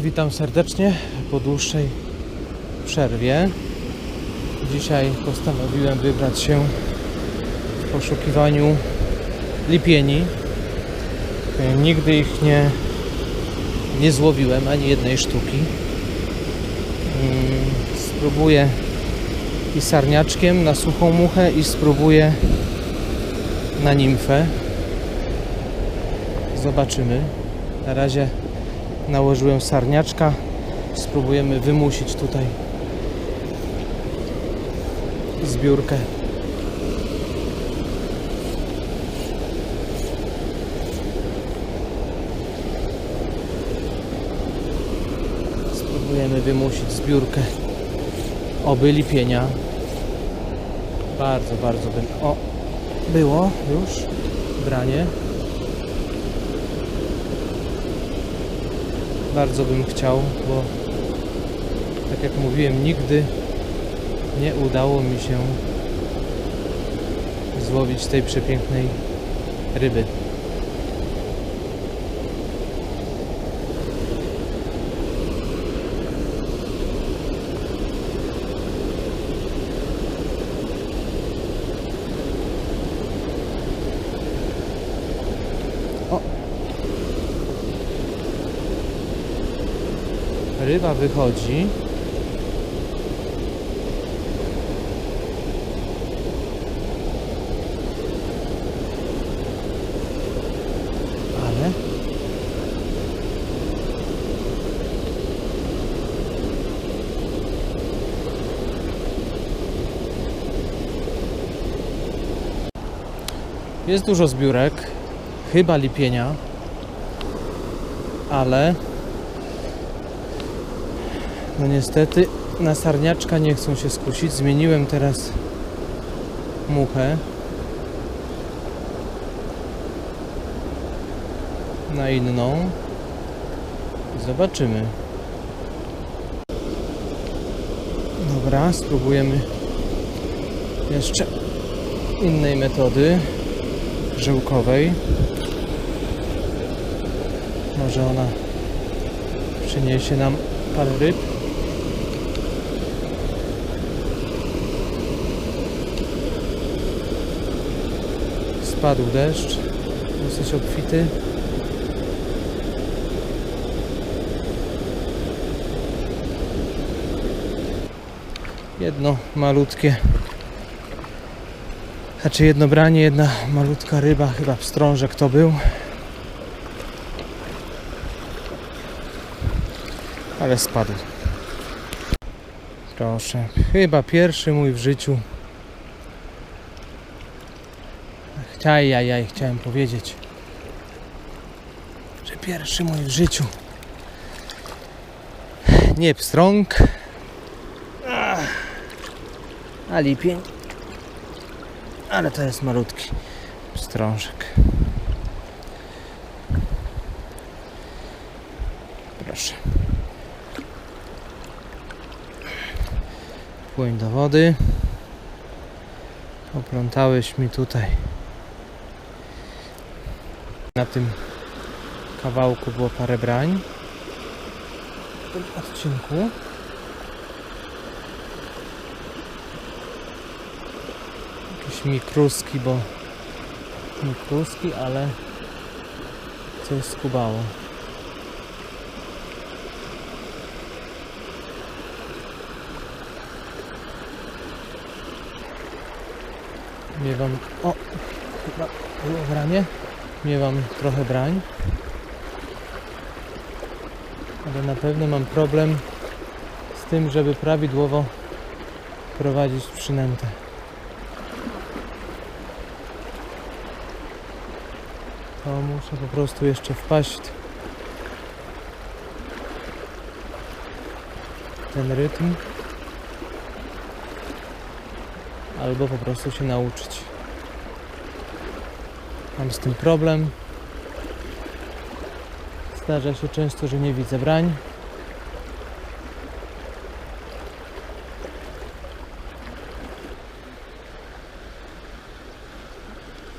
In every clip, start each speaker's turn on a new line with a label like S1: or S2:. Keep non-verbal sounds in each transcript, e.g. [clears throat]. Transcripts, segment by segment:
S1: witam serdecznie po dłuższej przerwie. Dzisiaj postanowiłem wybrać się w poszukiwaniu lipieni. E, Nigdy ich nie, nie złowiłem, ani jednej sztuki. Mm, Spróbuję i na suchą muchę i spróbuję na nimfę. Zobaczymy. Na razie nałożyłem sarniaczka. Spróbujemy wymusić tutaj zbiórkę. Spróbujemy wymusić zbiórkę oby lipienia. Bardzo, bardzo bym... O! Było już branie. Bardzo bym chciał, bo tak jak mówiłem, nigdy nie udało mi się złowić tej przepięknej ryby. O! Wychodzi. Ale jest dużo zbiórek, chyba lipienia, ale no niestety na sarniaczka nie chcą się skusić. Zmieniłem teraz muchę na inną. Zobaczymy. Dobra, spróbujemy jeszcze innej metody żyłkowej. Może ona przyniesie nam parę ryb. Spadł deszcz, dosyć obfity. Jedno malutkie, znaczy jedno branie, jedna malutka ryba, chyba pstrążek to był. Ale spadł. Proszę, chyba pierwszy mój w życiu. Chciałem, chciałem powiedzieć, że pierwszy mój w życiu. Nie pstrąg, a lipień. Ale to jest malutki pstrążek. Proszę. Płyń do wody. Oplątałeś mi tutaj. Na tym kawałku było parę brań. W tym odcinku. Jakieś mikruski, bo mikruski, ale coś skubało. Miewam. O! Chyba było branie. Miewam trochę brań. Ale na pewno mam problem z tym, żeby prawidłowo prowadzić przynętę. To muszę po prostu jeszcze wpaść ten rytm. albo po prostu się nauczyć. Mam z tym problem. Zdarza się często, że nie widzę brań.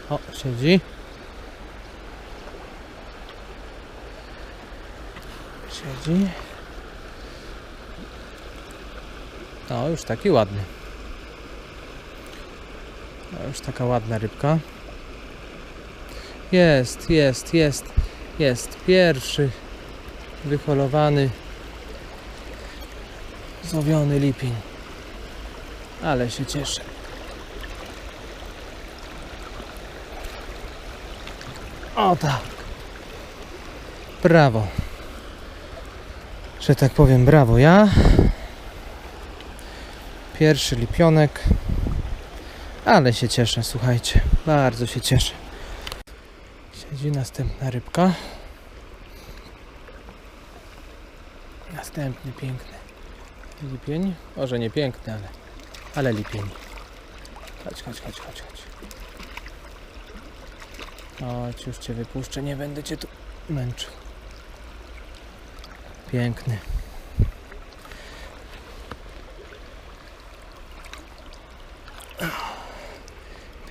S1: O, siedzi. Siedzi. No, już taki ładny. No, już taka ładna rybka. Jest, jest, jest, jest. Pierwszy wyholowany, złowiony lipień. Ale się cieszę. O tak. Brawo. Że tak powiem, brawo ja. Pierwszy lipionek. Ale się cieszę, słuchajcie. Bardzo się cieszę. Siedzi następna rybka. Następny piękny lipień. Może nie piękny, ale, ale lipień. Chodź, chodź, chodź, chodź, chodź. Chodź, już Cię wypuszczę, nie będę Cię tu męczył. Piękny.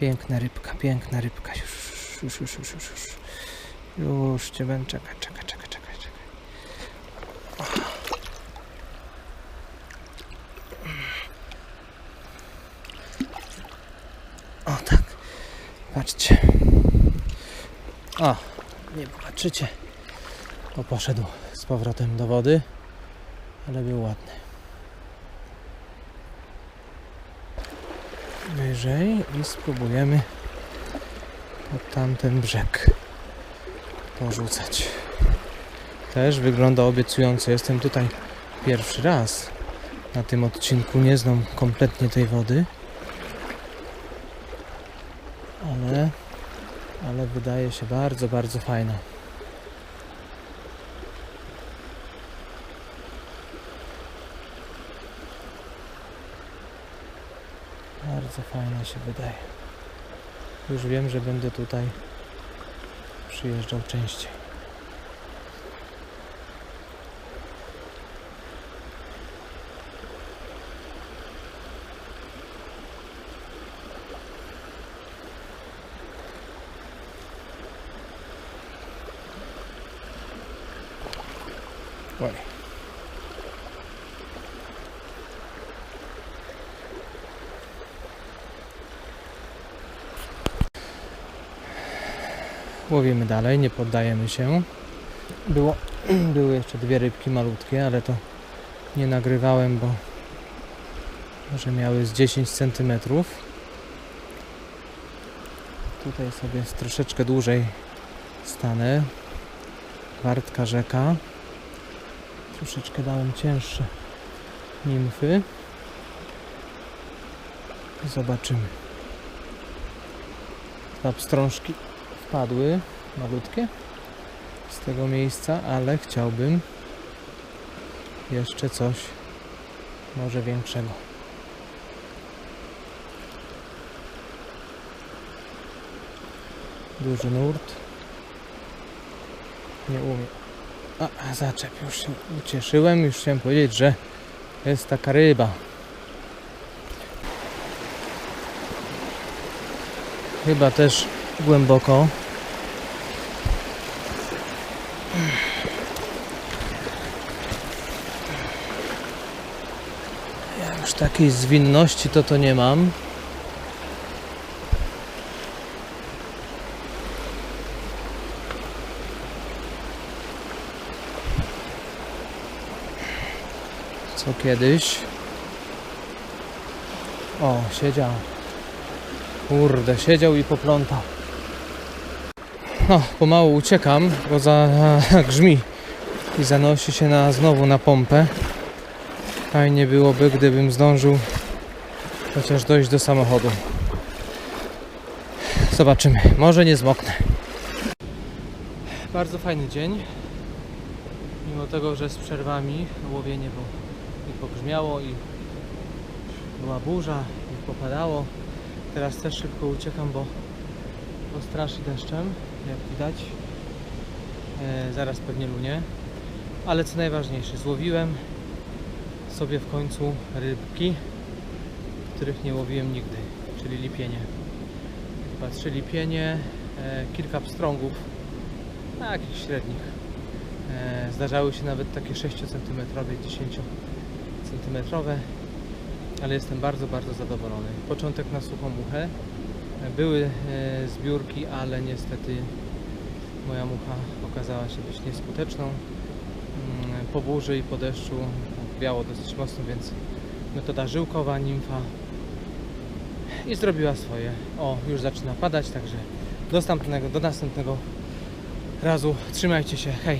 S1: Piękna rybka, piękna rybka. Już, już, już, już, już, już. Cię będę, czekaj, czekaj, czekaj, czekaj, czekaj. O tak, patrzcie. O, nie patrzycie. O, poszedł z powrotem do wody, ale był ładny. Wyżej i spróbujemy pod tamten brzeg porzucać. Też wygląda obiecująco. Jestem tutaj pierwszy raz na tym odcinku. Nie znam kompletnie tej wody. Ale, ale wydaje się bardzo, bardzo fajna. Bardzo fajna się wydaje. Już wiem, że będę tutaj przyjeżdżał częściej. Łowimy dalej, nie poddajemy się. Było, [clears throat] były jeszcze dwie rybki malutkie, ale to nie nagrywałem, bo może miały z 10 cm. Tutaj sobie troszeczkę dłużej stanę. Wartka rzeka. Troszeczkę dałem cięższe nimfy. Zobaczymy. Dwa pstrążki wpadły, malutkie, z tego miejsca, ale chciałbym jeszcze coś może większego. Duży nurt. Nie umiem. A, zaczep, już się ucieszyłem, już chciałem powiedzieć, że jest taka ryba. Chyba też głęboko. Ja już takiej zwinności to to nie mam. Co kiedyś. O, siedział. Kurde, siedział i poplątał. No, pomału uciekam, bo za [laughs] grzmi i zanosi się na, znowu na pompę. Fajnie byłoby, gdybym zdążył chociaż dojść do samochodu. Zobaczymy, może nie zmoknę. Bardzo fajny dzień. Mimo tego, że z przerwami łowienie było i pogrzmiało i była burza i popadało. Teraz też szybko uciekam, bo, bo straszy deszczem, jak widać. E, zaraz pewnie lunie. Ale co najważniejsze, złowiłem sobie w końcu rybki, których nie łowiłem nigdy, czyli lipienie. Trzy lipienie, e, kilka pstrągów, takich średnich. E, zdarzały się nawet takie 6 cm, 10 cm ale jestem bardzo, bardzo zadowolony. Początek na suchą muchę. Były e, zbiórki, ale niestety moja mucha okazała się być nieskuteczną. Mm, Po burzy i po deszczu wiało dosyć mocno, więc metoda żyłkowa, nimfa i zrobiła swoje. O, już zaczyna padać, także do następnego, do następnego razu. Trzymajcie się, hej!